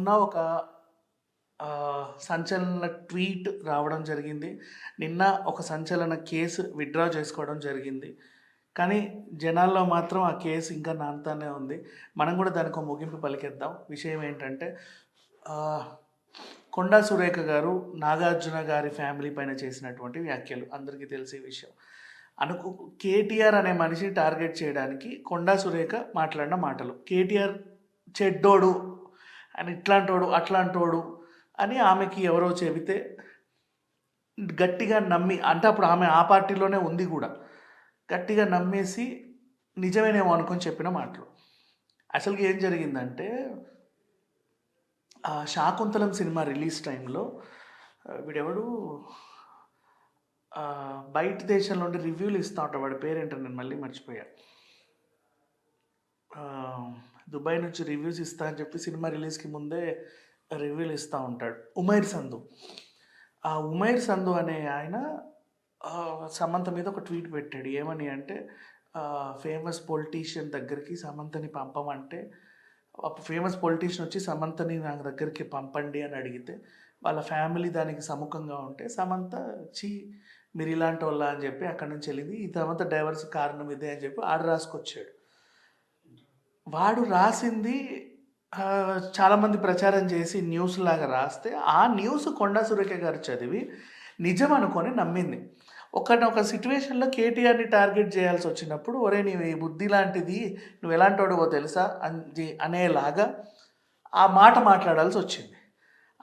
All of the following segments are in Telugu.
మొన్న ఒక సంచలన ట్వీట్ రావడం జరిగింది. నిన్న ఒక సంచలన కేసు విత్డ్రా చేసుకోవడం జరిగింది. కానీ జనాల్లో మాత్రం ఆ కేసు ఇంకా నానుతానే ఉంది. మనం కూడా దానికి ఒక ముగింపు పలికేద్దాం. విషయం ఏంటంటే కొండా సురేఖ గారు నాగార్జున గారి ఫ్యామిలీ పైన చేసినటువంటి వ్యాఖ్యలు. అందరికీ తెలిసే విషయం. అనుకు కేటీఆర్ అనే మనిషిని టార్గెట్ చేయడానికి కొండా సురేఖ మాట్లాడిన మాటలు. కేటీఆర్ చెడ్డోడు అని ఇట్లాంటోడు అట్లాంటోడు అని ఆమెకి ఎవరో చెబితే గట్టిగా నమ్మి అంటే అప్పుడు ఆమె ఆ పార్టీలోనే ఉంది కూడా గట్టిగా నమ్మేసి నిజమేనేమో అనుకొని చెప్పిన మాటలు. అసలుకి ఏం జరిగిందంటే ఆ శాకుంతలం సినిమా రిలీజ్ టైంలో వీడెవడు? బయట దేశంలో ఉండి రివ్యూలు ఇస్తూ ఉంటాడు వాడి పేరేంటో నేను మళ్ళీ మర్చిపోయాను దుబాయ్ నుంచి రివ్యూస్ ఇస్తా అని చెప్పి సినిమా రిలీజ్కి ముందే రివ్యూలు ఇస్తూ ఉంటాడు. ఉమైర్ సంధు ఆ ఉమైర్ సంధు అనే ఆయన సమంత మీద ఒక ట్వీట్ పెట్టాడు. ఏమని అంటే ఫేమస్ పొలిటీషియన్ దగ్గరికి సమంతని పంపమంటే ఫేమస్ పొలిటీషియన్ వచ్చి సమంతని నా దగ్గరికి పంపండి అని అడిగితే వాళ్ళ ఫ్యామిలీ దానికి సముఖంగా ఉంటే సమంత చీ మీరు ఇలాంటి వాళ్ళ అని చెప్పి అక్కడి నుంచి వెళ్ళింది. ఈ తర్వాత డైవర్స్ కారణం ఇదే అని చెప్పి ఆడ రాసుకొచ్చాడు. వాడు రాసింది చాలామంది ప్రచారం చేసి న్యూస్ లాగా రాస్తే ఆ న్యూస్ కొండా సురేఖ గారు చదివి నిజం అనుకొని నమ్మింది. ఒకనొక సిచ్యువేషన్లో కేటీఆర్ని టార్గెట్ చేయాల్సి వచ్చినప్పుడు ఒరే నీవు ఈ బుద్ధి లాంటిది నువ్వు ఎలాంటి వాడువో తెలుసా? అని అనేలాగా ఆ మాట మాట్లాడాల్సి వచ్చింది.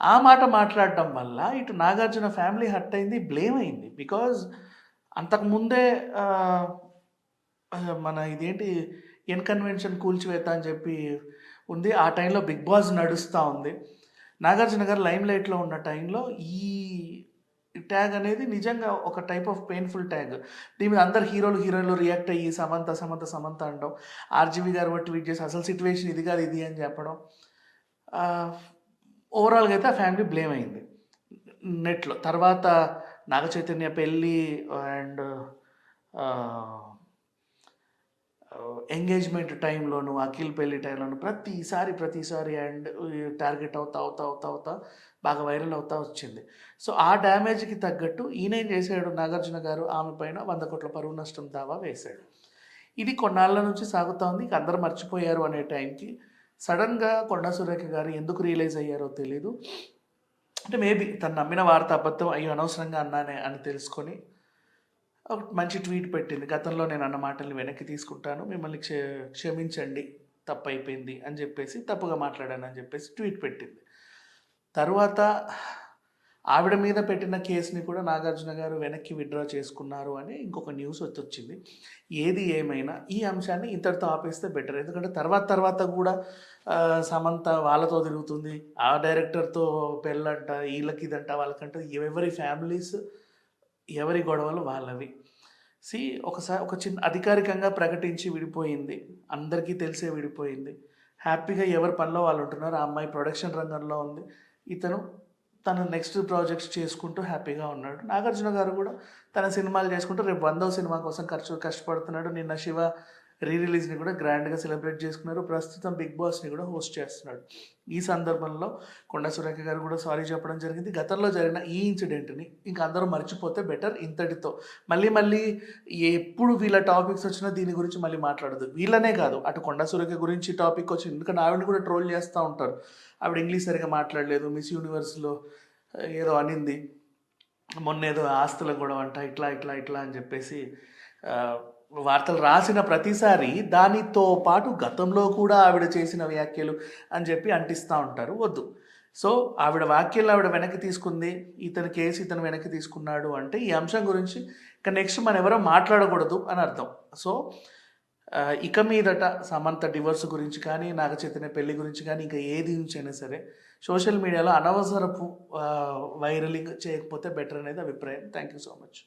ఆ మాట మాట్లాడటం వల్ల ఇటు నాగార్జున ఫ్యామిలీ హర్ట్ అయింది బ్లేమ్ అయింది. బికాజ్ అంతకుముందే మన ఇదేంటి ఇన్కన్వెన్షన్ కూల్చివేత అని చెప్పి ఉంది. ఆ టైంలో బిగ్ బాస్ నడుస్తూ ఉంది. నాగార్జున గారు లైమ్ లైట్లో ఉన్న టైంలో ఈ ట్యాగ్ అనేది నిజంగా ఒక టైప్ ఆఫ్ పెయిన్ఫుల్ ట్యాగ్. దీని మీద అందరు హీరోలు హీరోయిన్లు రియాక్ట్ అయ్యి సమంత సమంత సమంత అంటాం. ఆర్జీవి గారు కూడా ట్వీట్ చేసి అసలు సిచ్యువేషన్ ఇది కాదు ఇది అని చెప్పడం. ఓవరాల్గా అయితే ఆ ఫ్యామిలీ బ్లేమ్ అయింది. నెట్లో. తర్వాత నాగ చైతన్య పెళ్ళి అండ్ ఎంగేజ్మెంట్ టైంలోను అఖిల్ పెళ్ళి టైంలోను ప్రతిసారి ప్రతిసారి అండ్ టార్గెట్ అవుతా అవుతా అవుతా అవుతా బాగా వైరల్ అవుతా వచ్చింది. సో ఆ డ్యామేజ్కి తగ్గట్టు ఈయన చేశాడు? నాగార్జున గారు ఆమె పైన వంద కోట్ల పరువు నష్టం దావా వేశాడు. ఇది కొన్నాళ్ళ నుంచి సాగుతూ ఉంది. ఇక అందరూ మర్చిపోయారు అనే టైంకి సడన్గా కొండా సురేఖ గారు ఎందుకు రియలైజ్ అయ్యారో తెలీదు. అంటే మేబీ తను నమ్మిన వార్త అబద్ధం అయ్యో అనవసరంగా అన్నానే అని తెలుసుకొని ఒక మంచి ట్వీట్ పెట్టింది. గతంలో నేను అన్న మాటల్ని వెనక్కి తీసుకుంటాను. మిమ్మల్ని క్ష క్షమించండి. తప్పు అయిపోయింది అని చెప్పేసి తప్పుగా మాట్లాడాను అని చెప్పేసి ట్వీట్ పెట్టింది. తర్వాత ఆవిడ మీద పెట్టిన కేసుని కూడా నాగార్జున గారు వెనక్కి విత్డ్రా చేసుకున్నారు అని ఇంకొక న్యూస్ వచ్చింది. ఏది ఏమైనా ఈ అంశాన్ని ఇంతటితో ఆపేస్తే బెటర్. ఎందుకంటే తర్వాత తర్వాత కూడా సమంత వాళ్ళతో తిరుగుతుంది. ఆ డైరెక్టర్తో పెళ్ళంట వీళ్ళకి ఇదంట వాళ్ళకంట ఎవరి ఫ్యామిలీస్ ఎవరి గొడవలు వాళ్ళవి. సి ఒకసారి ఒక చిన్న అధికారికంగా ప్రకటించి విడిపోయింది. అందరికీ తెలిసే విడిపోయింది. హ్యాపీగా ఎవరి పనిలో వాళ్ళు ఉంటున్నారు. ఆ అమ్మాయి ప్రొడక్షన్ రంగంలో ఉంది. ఇతను తన నెక్స్ట్ ప్రాజెక్ట్స్ చేసుకుంటూ హ్యాపీగా ఉన్నాడు. నాగార్జున గారు కూడా తన సినిమాలు చేసుకుంటూ రేపు వందో సినిమా కోసం ఖర్చు కష్టపడుతున్నాడు. నిన్న శివ రీ రిలీజ్ని కూడా గ్రాండ్గా సెలబ్రేట్ చేసుకున్నారు. ప్రస్తుతం బిగ్ బాస్ని కూడా హోస్ట్ చేస్తున్నాడు. ఈ సందర్భంలో కొండ సురేఖ గారు కూడా సారీ చెప్పడం జరిగింది. గతంలో జరిగిన ఈ ఇన్సిడెంట్ని ఇంకా అందరూ మర్చిపోతే బెటర్ ఇంతటితో. మళ్ళీ మళ్ళీ ఎప్పుడు వీళ్ళ టాపిక్స్ వచ్చినా దీని గురించి మళ్ళీ మాట్లాడదు. వీళ్ళనే కాదు అటు కొండ సురేఖ గురించి టాపిక్ వచ్చింది. ఎందుకంటే ఆవిడని కూడా ట్రోల్ చేస్తూ ఉంటారు. ఆవిడ ఇంగ్లీష్ సరిగా మాట్లాడలేదు. మిస్ యూనివర్స్లో ఏదో అనింది. మొన్న ఏదో ఆస్తుల గొడవ అంట ఇట్లా ఇట్లా ఇట్లా అని చెప్పేసి వార్తలు రాసిన ప్రతిసారి దానితో పాటు గతంలో కూడా ఆవిడ చేసిన వ్యాఖ్యలు అని చెప్పి అంటిస్తూ ఉంటారు. వద్దు. సో ఆవిడ వ్యాఖ్యలు ఆవిడ వెనక్కి తీసుకుంది. ఇతని కేసు ఇతను వెనక్కి తీసుకున్నాడు అంటే ఈ అంశం గురించి ఇక నెక్స్ట్ మనం ఎవరో మాట్లాడకూడదు అని అర్థం. సో ఇక మీదట సమంత డివోర్స్ గురించి కానీ నాగ చైతన్య పెళ్ళి గురించి కానీ ఇంకా ఏది నుంచి అయినా సరే సోషల్ మీడియాలో అనవసరపు వైరలింగ్ చేయకపోతే బెటర్ అనేది అభిప్రాయం. Thank you so much.